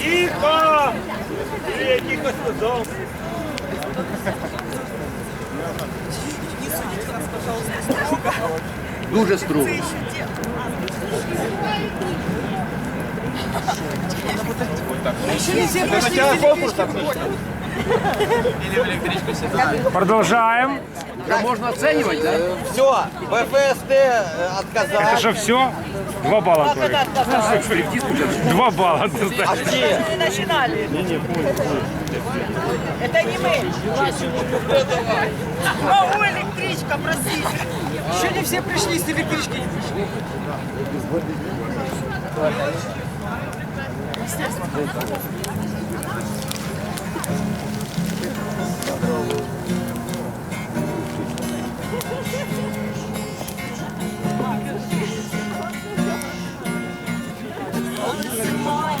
Тихо! Я тихо сказал. Дуже строго. Продолжаем. Можно оценивать, да? Все, ВФСТ э, отказали. Это же все? Два балла, Толик. Два балла. знаешь. Где? Мы начинали. Это не мы. О, электричка, простите. Еще не все пришли, с электрички не пришли.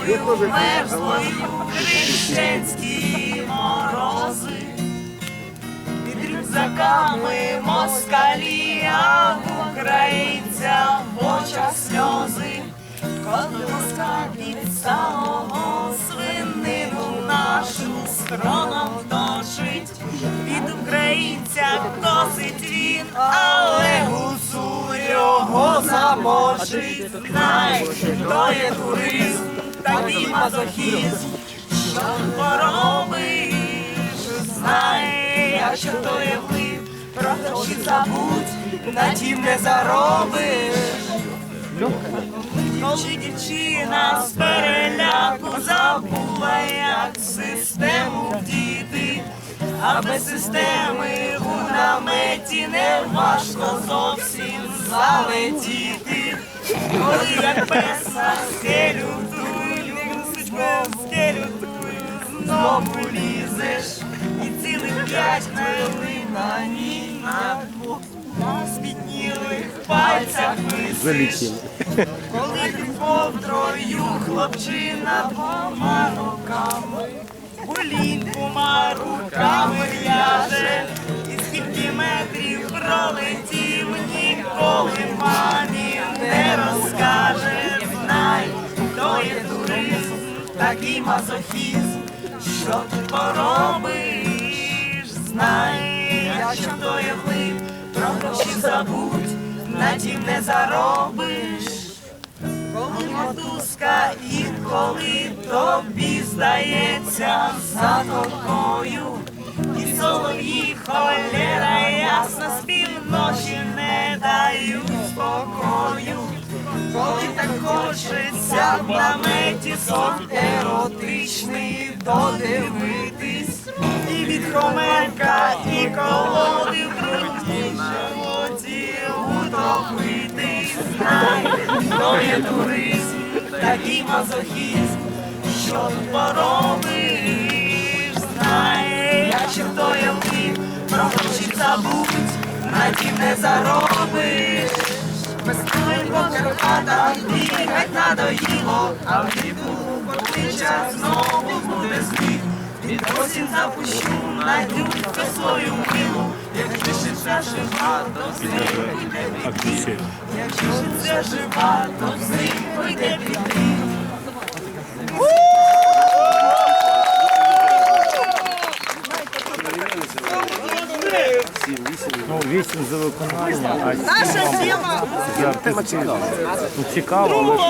Мерзлою хрещенські морози, під рюкзаками москалі, а українця в очах сльози, коли від самого свинину нашу скроном точить, від українця косить він, але гусу його замочить. Знай, то є туризм, такий мазохізм, що поробиш, знай, якщо то є вплив, про гроші забудь, на тім не заробиш. Коли дівчина з переляку забула, як систему вдіти, а без системи у наметі не важко зовсім залетіти. Коли як пес на скелю тую, лізеш, і цілих п'ять хвилин на ній на двох спітнілих пальцях висиш. Коли під ковдрою хлопчина двома руками, голінькома руками ляже, і скільки метрів пролетів, ніколи мамі не розкаже. Знай, то є туризм, такий мазохізм, що ти поробиш, знай, якщо то є про гроші забудь, на тім не заробиш. Коли мотузка і коли тобі здається за тобою, і солов'ї холера ясна співночі не дають спокою. Коли так хочеться в сон еротичний додивитись, і від хомелька, і колоди в грудній животі утопитись. Знай, то є туризм, такий мазохізм, що тут поробиш, знай, якщо то є вплив, про гроші забудь, на тім не заробиш. Весною по Карпатах бігать надоїло, а влітку поклича знову буде світ Від осінь запущу, найду свою милу, якщо ще ця жива, то взимку йде під Якщо ще ця жива, то взимку йде піти. Ну, вісім за виконання, а Наша тема за. Ну, цікаво, але ж,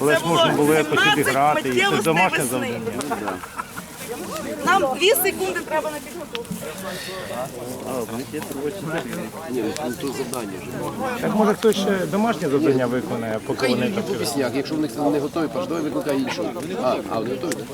але ж можна було якось обіграти. І це домашнє завдання. Нам дві секунди треба на підготовку. Ну то. Так може хтось ще домашнє завдання виконає, поки вони там. якщо в них не готові, паш, давай викликай іншого. А, а вони готові?